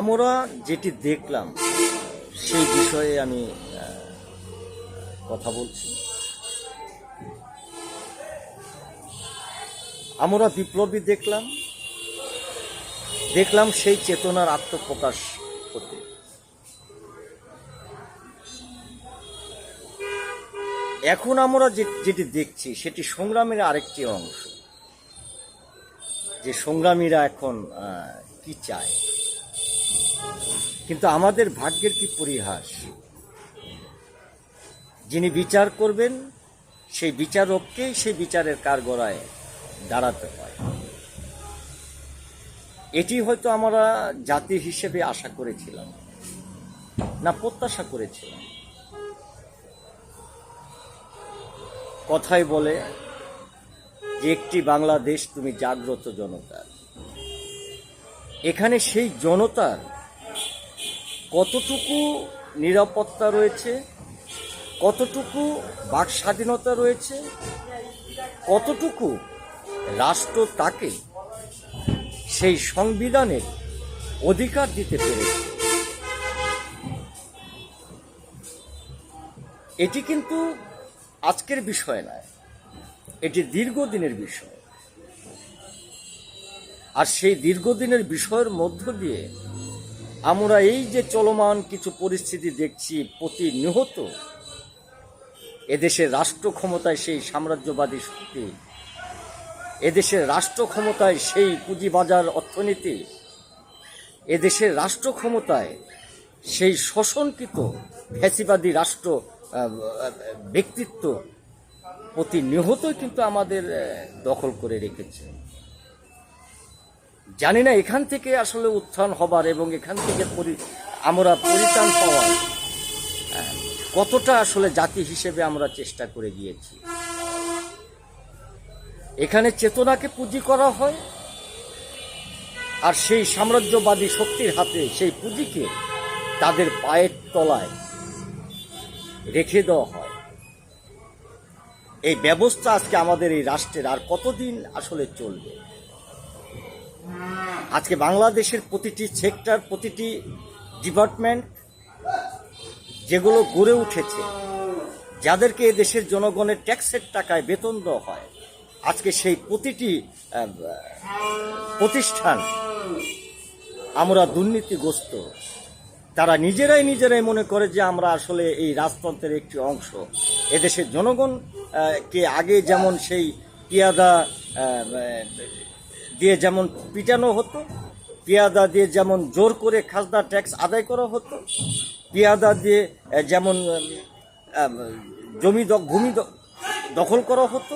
আমরা যেটি দেখলাম, সেই বিষয়ে আমি কথা বলছি। আমরা বিপ্লবী দেখলাম দেখলাম সেই চেতনার আত্মপ্রকাশ হতে এখন আমরা যেটি দেখছি, সেটি সংগ্রামের আরেকটি অংশ। যে সংগ্রামীরা এখন কি চায়? কিন্তু আমাদের ভাগ্যের কি পরিহাস? যিনি বিচার করবেন, সেই বিচারককেই সেই বিচারের কারগড়ায় দাঁড়াতে হয়। এটি হয়তো আমরা জাতি হিসেবে আশা করেছিলাম, না প্রত্যাশা করেছিলাম। কথাই বলে যে একটি বাংলাদেশ তুমি জাগ্রত জনতার। এখানে সেই জনতার কতটুকু নিরাপত্তা রয়েছে, কতটুকু বাক স্বাধীনতা রয়েছে, কতটুকু রাষ্ট্র তাকে সেই সংবিধানের অধিকার দিতে পেরেছে। এটি কিন্তু আজকের বিষয় নয়, এটি দীর্ঘদিনের বিষয়। আর সেই দীর্ঘদিনের বিষয়ের মধ্য দিয়ে আমরা এই যে চলমান কিছু পরিস্থিতি দেখছি প্রতিনিহত, এদেশের রাষ্ট্র ক্ষমতায় সেই সাম্রাজ্যবাদী শক্তি, এদেশের রাষ্ট্র ক্ষমতায় সেই পুঁজিবাজার অর্থনীতি, এদেশের রাষ্ট্র ক্ষমতায় সেই শোষণকৃত ফ্যাসিবাদী রাষ্ট্র ব্যক্তিত্ব প্রতিনিহতই কিন্তু আমাদের দখল করে রেখেছে। জানি না এখান থেকে আসলে উত্থান হবার এবং এখান থেকে আমরা পরিত্রাণ পাওয়ার আহ, কতটা আসলে জাতি হিসেবে আমরা চেষ্টা করে গিয়েছি। এখানে চেতনাকে পুঁজি করা হয় আর সেই সাম্রাজ্যবাদী শক্তির হাতে সেই পুঁজিকে তাদের পায়ের তলায় রেখে দেওয়া হয়। এই ব্যবস্থা আজকে আমাদের এই রাষ্ট্রের আর কতদিন আসলে চলবে? আজকে বাংলাদেশের প্রতিটি সেক্টর প্রতিটি ডিপার্টমেন্ট যেগুলো গড়ে উঠেছে যাদেরকে দেশের জনগণের ট্যাক্সের টাকায় বেতন দেওয়া হয় আজকে সেই প্রতিটি প্রতিষ্ঠান আমরা দুর্নীতিগ্রস্ত। তারা নিজেরাই নিজেরাই মনে করে যে আমরা আসলে এই রাজতন্ত্রের একটি অংশ। এদেশের জনগণ আহ, কে আগে যেমন সেই পিয়াদা দিয়ে যেমন পিটানো হতো, পেয়াদা দিয়ে যেমন জোর করে খাজনা ট্যাক্স আদায় করা হতো, পেয়াদা দিয়ে যেমন জমি ভূমি দখল করা হতো,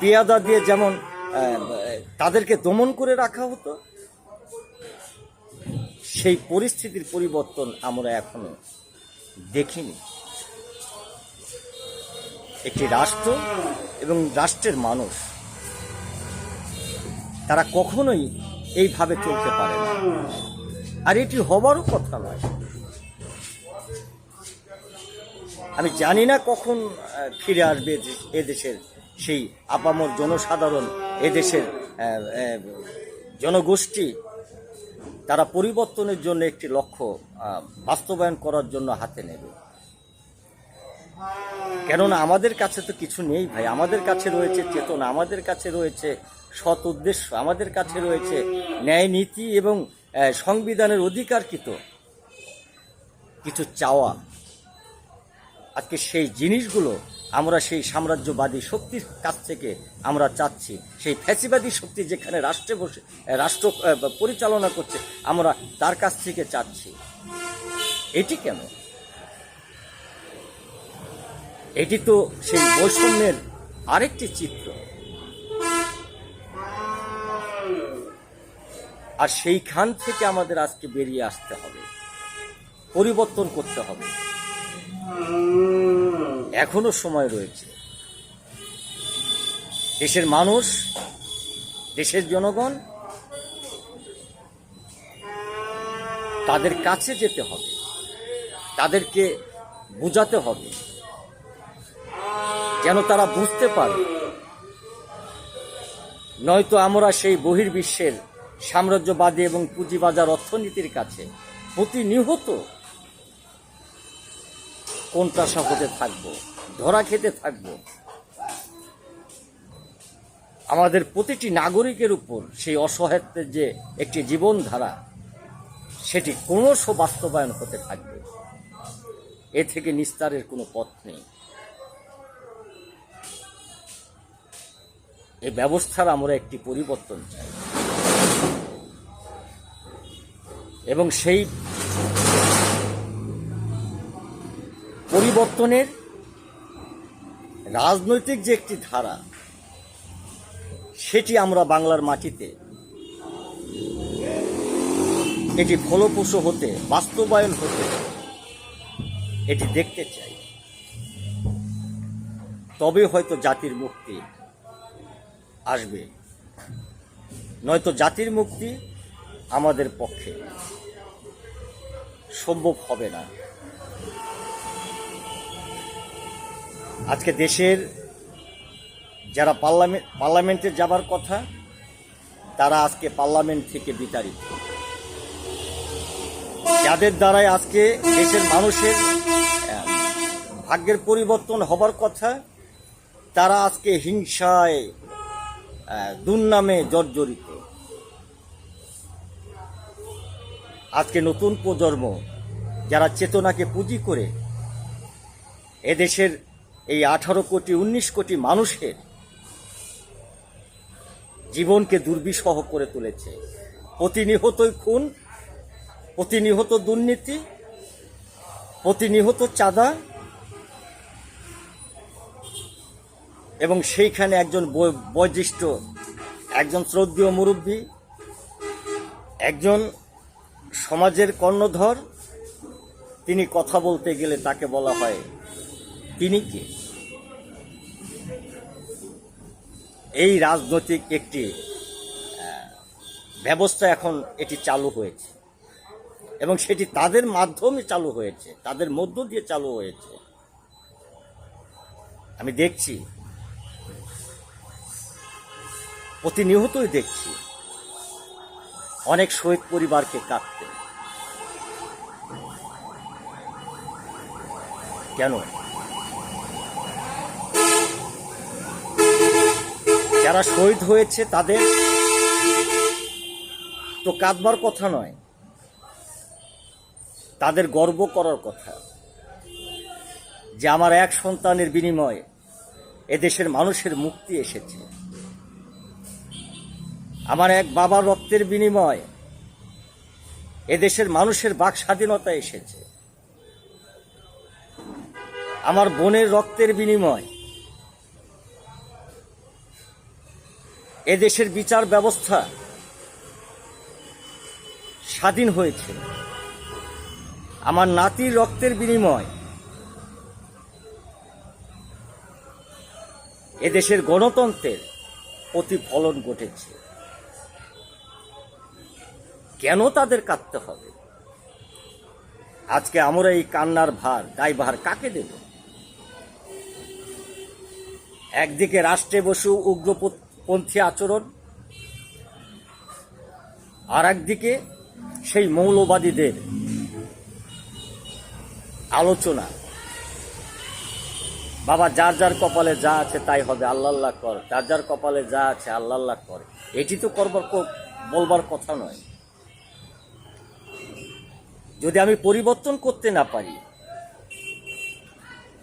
পেয়াদা দিয়ে যেমন তাদেরকে দমন করে রাখা হতো, সেই পরিস্থিতির পরিবর্তন আমরা এখনও দেখিনি। একটি রাষ্ট্র এবং রাষ্ট্রের মানুষ তারা কখনোই এইভাবে চলতে পারে না। আর এটি হবারও কথা নয়। আমি জানি না কখন ফিরে আসবে এদে- এদেশের সেই আপামর জনসাধারণ এদেশের জনগোষ্ঠী। তারা পরিবর্তনের জন্য একটি লক্ষ্য বাস্তবায়ন করার জন্য হাতে নেবে। কেননা আমাদের কাছে তো কিছু নেই ভাই। আমাদের কাছে রয়েছে চেতনা, আমাদের কাছে রয়েছে সৎ উদ্দেশ্য আমাদের কাছে রয়েছে ন্যায় নীতি এবং সংবিধানের অধিকারকৃত কিছু চাওয়া। আজকে সেই জিনিসগুলো আমরা সেই সাম্রাজ্যবাদী শক্তির কাছ থেকে আমরা চাচ্ছি। সেই ফ্যাসিবাদী শক্তি যেখানে রাষ্ট্রে বসে রাষ্ট্র পরিচালনা করছে, আমরা তার কাছ থেকে চাচ্ছি। এটি কেন? এটি তো সেই বৈষম্যের আরেকটি চিত্র। আর সেইখান থেকে আমাদের আজকে বেরিয়ে আসতে হবে। পরিবর্তন করতে হবে। এখনও সময় রয়েছে। দেশের মানুষ, দেশের জনগণ, তাদের কাছে যেতে হবে। তাদেরকে বোঝাতে হবে। যেন তারা বুঝতে পারে। নয়তো আমরা সেই বহির্বিশ্বের সাম্রাজ্যবাদী এবং পুঁজিবাজার অর্থনীতির কাছে প্রতিনিহত কোনটা হতে থাকব, ধরা খেতে থাকব? আমাদের প্রতিটি নাগরিকের উপর সেই অসহায়ত্বের যে একটি জীবনধারা, সেটি ক্রমশ বাস্তবায়ন হতে থাকবে। এ থেকে নিস্তারের কোনো পথ নেই। এ ব্যবস্থার আমরা একটি পরিবর্তন চাই। এবং সেই পরিবর্তনের রাজনৈতিক যে একটি ধারা, সেটি আমরা বাংলার মাটিতে এটি ফলপ্রসূ হতে, বাস্তবায়ন হতে, এটি দেখতে চাই। তবে হয়তো জাতির মুক্তি আসবে। নয়তো জাতির মুক্তি আমাদের পক্ষে। সম্ভব হবে না। আজকে দেশের যারা পার্লামেন্ট পার্লামেন্টে যাবার কথা, তারা আজকে পার্লামেন্ট থেকে বিতাড়িত। যাদের দ্বারাই আজকে দেশের মানুষের ভাগ্যের পরিবর্তন হবার কথা, তারা আজকে হিংসায় দুর্নামে জর্জরিত। আজকে নতুন প্রজন্ম যারা চেতনাকে পুঁজি করে এদেশের এই আঠারো কোটি, উনিশ কোটি মানুষের জীবনকে দুর্বিষহ করে তুলেছে। প্রতিনিহতই খুন, প্রতিনিহত দুর্নীতি, প্রতিনিহত চাঁদা এবং সেইখানে একজন বয়- বয়োজ্যেষ্ঠ, একজন শ্রদ্ধীয় মুরব্বী, একজন সমাজের কর্ণধর, তিনি কথা বলতে গেলে তাকে বলা হয়, তিনি কে? এই রাজনৈতিক একটি ব্যবস্থা এখন এটি চালু হয়েছে। এবং সেটি তাদের মাধ্যমে চালু হয়েছে, তাদের মধ্য দিয়ে চালু হয়েছে। আমি দেখছি প্রতিনিহতই দেখছি। অনেক শহীদ পরিবারকে কাঁদতে। কেন? যারা শহীদ হয়েছে তাদের তো কাঁদবার কথা নয়, তাদের গর্ব করার কথা। যে আমার এক সন্তানের বিনিময়ে এদেশের মানুষের মুক্তি এসেছে। আমার এক বাবার রক্তের বিনিময়ে এদেশের মানুষের বাক স্বাধীনতা এসেছে। আমার বোনের রক্তের বিনিময় এদেশের বিচার ব্যবস্থা স্বাধীন হয়েছে। আমার নাতির রক্তের বিনিময় এদেশের গণতন্ত্রের প্রতিফলন ঘটেছে। কেন তাদের কাঁদতে হবে? আজকে আমরা এই কান্নার ভার, দায়ভার কাকে দেব? একদিকে রাষ্ট্রে বসু উগ্রপন্থী আচরণ আর একদিকে সেই মৌলবাদীদের আলোচনা। বাবা, যার যার কপালে যা আছে তাই হবে আল্লাহ কর। যার যার কপালে যা আছে আল্লাহ কর। এটি তো করবার বলবার কথা নয়। যদি আমি পরিবর্তন করতে না পারি,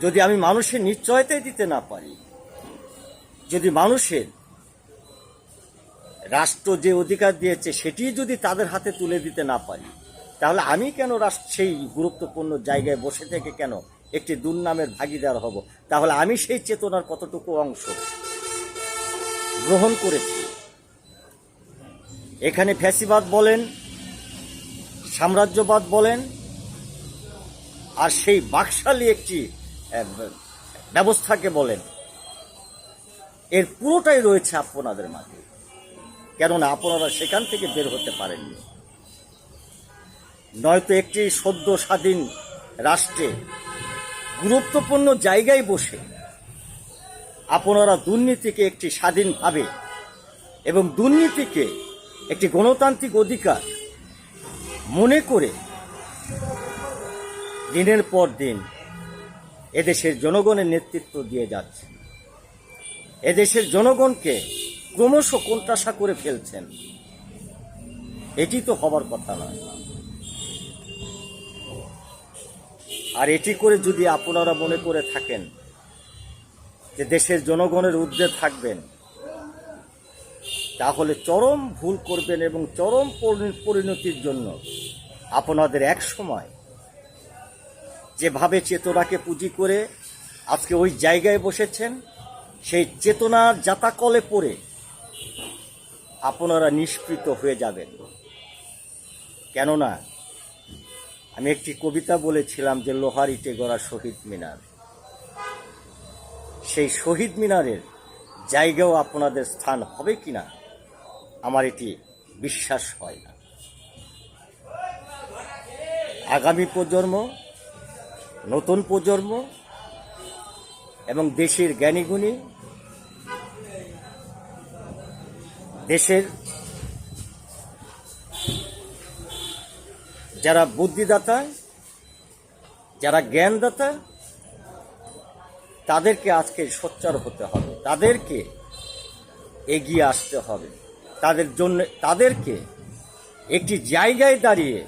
যদি আমি মানুষের নিশ্চয়তাই দিতে না পারি, যদি মানুষের রাষ্ট্র যে অধিকার দিয়েছে সেটি যদি তাদের হাতে তুলে দিতে না পারি, তাহলে আমি কেন রাষ্ট্র সেই গুরুত্বপূর্ণ জায়গায় বসে থেকে কেন একটি দুর্নামের ভাগিদার হব? তাহলে আমি সেই চেতনার কতটুকু অংশ গ্রহণ করেছি। এখানে ফ্যাসিবাদ বলেন সাম্রাজ্যবাদ বলেন, আর সেই বাকশালী একটি ব্যবস্থাকে বলেন। এর পুরোটাই রয়েছে আপনাদের মাঝে, কেননা আপনারা সেখান থেকে বের হতে পারেননি। নয়তো একটি সদ্য স্বাধীন রাষ্ট্রে গুরুত্বপূর্ণ জায়গায় বসে আপনারা দুর্নীতিকে একটি স্বাধীনভাবে এবং দুর্নীতিকে একটি গণতান্ত্রিক অধিকার মনে করে দিনের পর দিন এদেশের জনগণের নেতৃত্ব দিয়ে যাচ্ছে এদেশের জনগণকে ক্রমশ কোনটাশা করে ফেলছেন। এটি তো হবার কথা নয়। আর এটি করে যদি আপনারা মনে করে থাকেন যে দেশের জনগণের ঊর্ধ্বে থাকবেন তাহলে চরম ভুল করবেন এবং চরম পরি- পরিণতির জন্য আপনাদের এক সময় যেভাবে চেতনাকে পুঁজি করে আজকে ওই জায়গায় বসেছেন, সেই চেতনার জাতাকলে পড়ে আপনারা নিষ্কৃত হয়ে যাবেন। কেননা, আমি একটি কবিতা বলেছিলাম যে লোহার ইটে গড়া শহীদ মিনার। সেই শহীদ মিনারের জায়গাও আপনাদের স্থান হবে কিনা? আমার এটি বিশ্বাস হয় না। আগামী প্রজন্ম, নতুন প্রজন্ম এবং দেশের জ্ঞানীগুণী, দেশের যারা বুদ্ধিদাতা, যারা জ্ঞানদাতা, তাদেরকে আজকে সোচ্চার হতে হবে। তাদেরকে এগিয়ে আসতে হবে। তাদের জন্য, তাদেরকে একটি জায়গায় দাঁড়িয়ে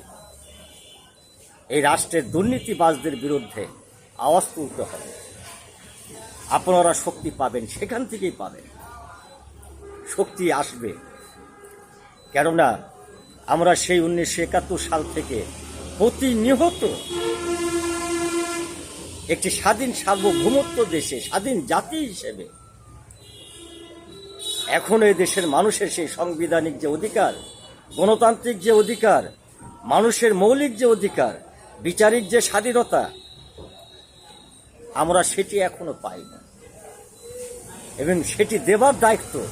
এই রাষ্ট্রের দুর্নীতিবাজদের বিরুদ্ধে আওয়াজ তুলতে হবে। আপনারা শক্তি পাবেন, সেখান থেকেই পাবেন। শক্তি আসবে। কেননা আমরা সেই উনিশশো একাত্তর সাল থেকে প্রতিনিহত একটি স্বাধীন সার্বভৌমত্ব দেশে, স্বাধীন জাতি হিসেবে এখন এই দেশের মানুষের সেই সাংবিধানিক যে অধিকার, গণতান্ত্রিক যে অধিকার, মানুষের মৌলিক যে অধিকার, বিচারিক যে স্বাধীনতা, আমরা সেটি এখনও পাই না। এবং সেটি দেবার দায়িত্ব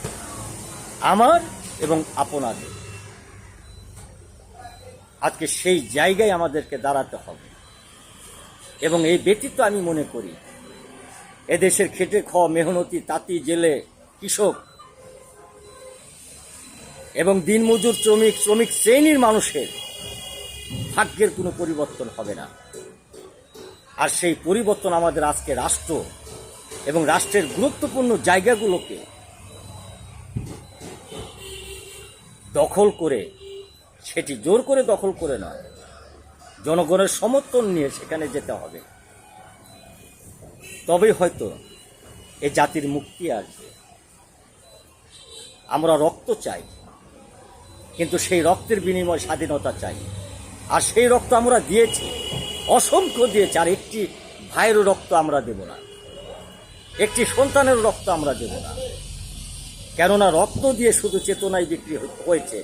আমার এবং আপনাদের। আজকে সেই জায়গায় আমাদেরকে দাঁড়াতে হবে। এবং এই ব্যতীত আমি মনে করি, এদেশের খেটে খাওয়া মেহনতি, তাঁতি, জেলে, কৃষক এবং দিনমজুর শ্রমিক শ্রমিক শ্রেণির মানুষের ভাগ্যের কোনো পরিবর্তন হবে না। আর সেই পরিবর্তন আমাদের আজকে রাষ্ট্র এবং রাষ্ট্রের গুরুত্বপূর্ণ জায়গাগুলোকে দখল করে, সেটি জোর করে দখল করে নয়, জনগণের সমর্থন নিয়ে সেখানে যেতে হবে। তবেই হয়তো এ জাতির মুক্তি আসবে। আমরা রক্ত চাই। কিন্তু সেই রক্তের বিনিময়ে স্বাধীনতা চাই। আর সেই রক্ত আমরা দিয়েছি, অসংখ্য দিয়েছি, আর একটি ভাইয়েরও রক্ত আমরা দেব না। একটি সন্তানের রক্ত আমরা দেব না। কেননা রক্ত দিয়ে শুধু চেতনায় বিক্রি হয়েছে,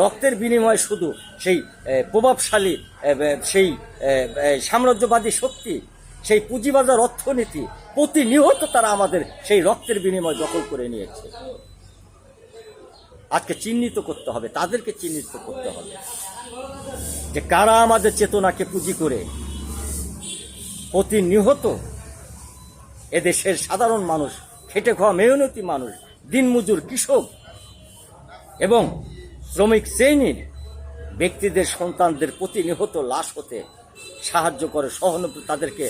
রক্তের বিনিময়ে শুধু সেই প্রভাবশালী সেই সাম্রাজ্যবাদী শক্তি, সেই পুঁজিবাজার অর্থনীতি, প্রতিনিয়ত তারা আমাদের সেই রক্তের বিনিময় দখল করে নিয়েছে। আজকে চিহ্নিত করতে হবে, তাদেরকে চিহ্নিত করতে হবে। যে কারা আমাদের চেতনাকে পুঁজি করে প্রতিনিহত এদেশের সাধারণ মানুষ, খেটে খাওয়া মেহনতি মানুষ, দিনমজুর কৃষক এবং শ্রমিক শ্রেণির ব্যক্তিদের, সন্তানদের প্রতিনিহত লাশ হতে সাহায্য করে, সহানুভূতি তাদেরকে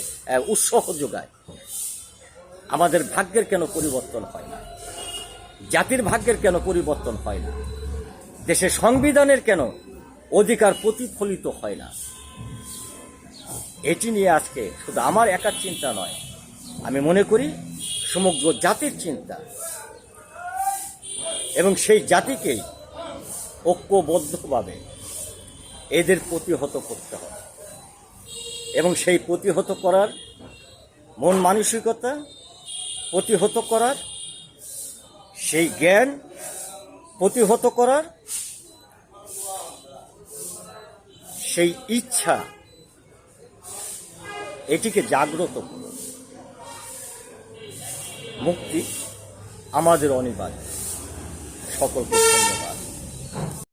উৎসাহ যোগায়। আমাদের ভাগ্যের কেন পরিবর্তন হয় না? জাতির ভাগ্যের কেন পরিবর্তন হয় না? দেশের সংবিধানের কেন অধিকার প্রতিফলিত হয় না? এটি নিয়ে আজকে শুধু আমার একার চিন্তা নয়, আমি মনে করি সমগ্র জাতির চিন্তা। এবং সেই জাতিকেই ঐক্যবদ্ধভাবে এদের প্রতিহত করতে হবে। এবং সেই প্রতিহত করার মন মানসিকতা প্রতিহত করার সেই জ্ঞান প্রতিহত করার সেই ইচ্ছা এটিকে জাগ্রত মুক্তি আমাদের অনিবার্য। সকলকে ধন্যবাদ।